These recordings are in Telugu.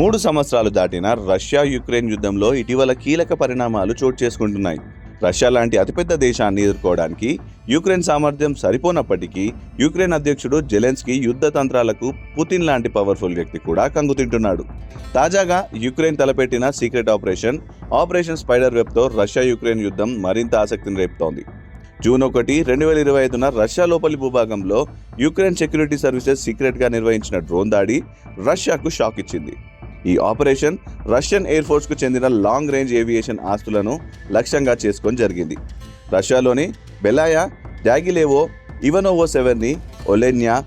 మూడు సంవత్సరాలు దాటిన రష్యా యుక్రెయిన్ యుద్ధంలో ఇటీవల కీలక పరిణామాలు చోటు చేసుకుంటున్నాయి. రష్యా లాంటి అతిపెద్ద దేశాన్ని ఎదుర్కోవడానికి యుక్రెయిన్ సామర్థ్యం సరిపోనప్పటికీ యుక్రెయిన్ అధ్యక్షుడు జెలెన్స్కీ యుద్ధ తంత్రాలకు పుతిన్ లాంటి పవర్ఫుల్ వ్యక్తి కూడా కంగుతింటున్నాడు తాజాగా యుక్రెయిన్ తలపెట్టిన సీక్రెట్ ఆపరేషన్ ఆపరేషన్ స్పైడర్ వెబ్తో రష్యా యుక్రెయిన్ యుద్ధం మరింత ఆసక్తిని రేపుతోంది. జూన్ ఒకటి రెండు వేల ఇరవై ఐదున రష్యా లోపలి భూభాగంలో యుక్రెయిన్ సెక్యూరిటీ సర్వీసెస్ సీక్రెట్గా నిర్వహించిన డ్రోన్ దాడి రష్యాకు షాక్ ఇచ్చింది. ఈ ఆపరేషన్ రష్యన్ ఎయిర్ ఫోర్స్కు చెందిన లాంగ్ రేంజ్ ఏవియేషన్ ఆస్తులను లక్ష్యంగా చేసుకొని జరిగింది. రష్యాలోని బెలాయా డాగిలేవో ఇవనోవో సెవెన్ని ఒలెన్యా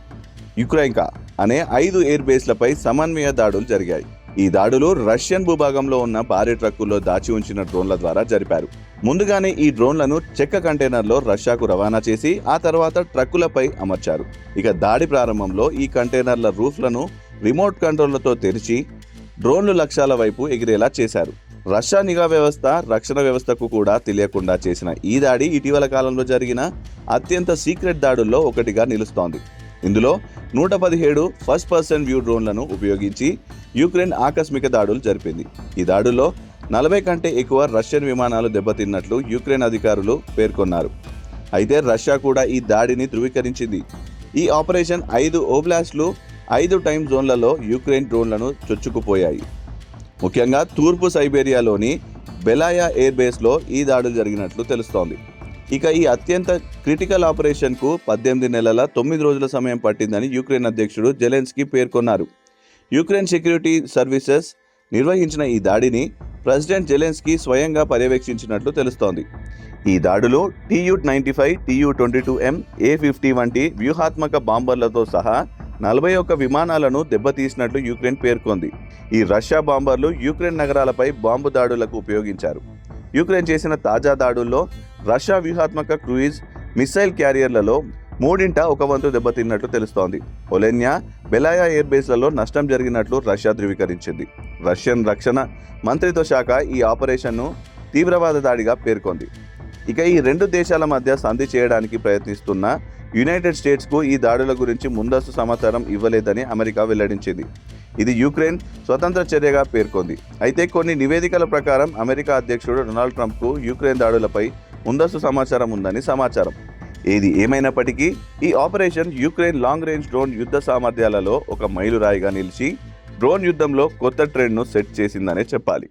యుక్రైన్కా అనే ఐదు ఎయిర్ బేస్లపై సమన్వయ దాడులు జరిగాయి. ఈ దాడులు రష్యన్ భూభాగంలో ఉన్న భారీ ట్రక్కుల్లో దాచి ఉంచిన డ్రోన్ల ద్వారా జరిపారు. ముందుగానే ఈ డ్రోన్లను చెక్క కంటైనర్లో రష్యాకు రవాణా చేసి ఆ తర్వాత ట్రక్కులపై అమర్చారు. ఇక దాడి ప్రారంభంలో ఈ కంటైనర్ల రూఫ్లను రిమోట్ కంట్రోల్లతో తెరిచి డ్రోన్లు లక్ష్యాల వైపు ఎగిరేలా చేశారు. రష్యా నిఘా వ్యవస్థ రక్షణ వ్యవస్థకు కూడా తెలియకుండా చేసిన ఈ దాడి ఇటీవల కాలంలో జరిగిన అత్యంత సీక్రెట్ దాడుల్లో ఒకటిగా నిలుస్తోంది. ఇందులో నూట పదిహేడు ఫస్ట్ పర్సన్ వ్యూ డ్రోన్లను ఉపయోగించి యుక్రెయిన్ ఆకస్మిక దాడులు జరిపింది. ఈ దాడుల్లో నలభై కంటే ఎక్కువ రష్యన్ విమానాలు దెబ్బతిన్నట్లు యుక్రెయిన్ అధికారులు పేర్కొన్నారు. అయితే రష్యా కూడా ఈ దాడిని ధృవీకరించింది. ఈ ఆపరేషన్ ఐదు ఓబ్లాస్ట్లు ఐదు టైం జోన్లలో యుక్రెయిన్ డ్రోన్లను చొచ్చుకుపోయాయి. ముఖ్యంగా తూర్పు సైబేరియాలోని బెలాయా ఎయిర్ బేస్లో ఈ దాడులు జరిగినట్లు తెలుస్తోంది. ఇక ఈ అత్యంత క్రిటికల్ ఆపరేషన్కు పద్దెనిమిది నెలల తొమ్మిది రోజుల సమయం పట్టిందని యుక్రెయిన్ అధ్యక్షుడు జెలెన్స్కీ పేర్కొన్నారు. యుక్రెయిన్ సెక్యూరిటీ సర్వీసెస్ నిర్వహించిన ఈ దాడిని ప్రెసిడెంట్ జెలెన్స్కీ స్వయంగా పర్యవేక్షించినట్లు తెలుస్తోంది. ఈ దాడులు TU ninety five TU twenty two M A fifty వంటి వ్యూహాత్మక బాంబర్లతో సహా నలభై ఒక్క విమానాలను దెబ్బతీసినట్లు యుక్రెయిన్ పేర్కొంది. ఈ రష్యా బాంబర్లు యుక్రెయిన్ నగరాలపై బాంబు దాడులకు ఉపయోగించారు. యుక్రెయిన్ చేసిన తాజా దాడుల్లో రష్యా వ్యూహాత్మక క్రూయిజ్ మిసైల్ క్యారియర్లలో మూడింట ఒక వంతు దెబ్బతిన్నట్లు తెలుస్తోంది. ఒలెన్యా బెలాయా ఎయిర్ బేస్లలో నష్టం జరిగినట్లు రష్యా ధృవీకరించింది. రష్యన్ రక్షణ మంత్రిత్వ శాఖ ఈ ఆపరేషన్ను తీవ్రవాద దాడిగా పేర్కొంది. ఇక ఈ రెండు దేశాల మధ్య సంధి చేయడానికి ప్రయత్నిస్తున్న యునైటెడ్ స్టేట్స్కు ఈ దాడుల గురించి ముందస్తు సమాచారం ఇవ్వలేదని అమెరికా వెల్లడించింది. ఇది యుక్రెయిన్ స్వతంత్ర చర్యగా పేర్కొంది. అయితే కొన్ని నివేదికల ప్రకారం అమెరికా అధ్యక్షుడు డొనాల్డ్ ట్రంప్కు యుక్రెయిన్ దాడులపై ముందస్తు సమాచారం ఉందని సమాచారం. ఏది ఏమైనప్పటికీ ఈ operation Ukraine long range drone యుద్ధ సామర్థ్యాలలో ఒక మైలురాయిగా నిలిచి డ్రోన్ యుద్ధంలో కొత్త ట్రెండ్ను సెట్ చేసిందనే చెప్పాలి.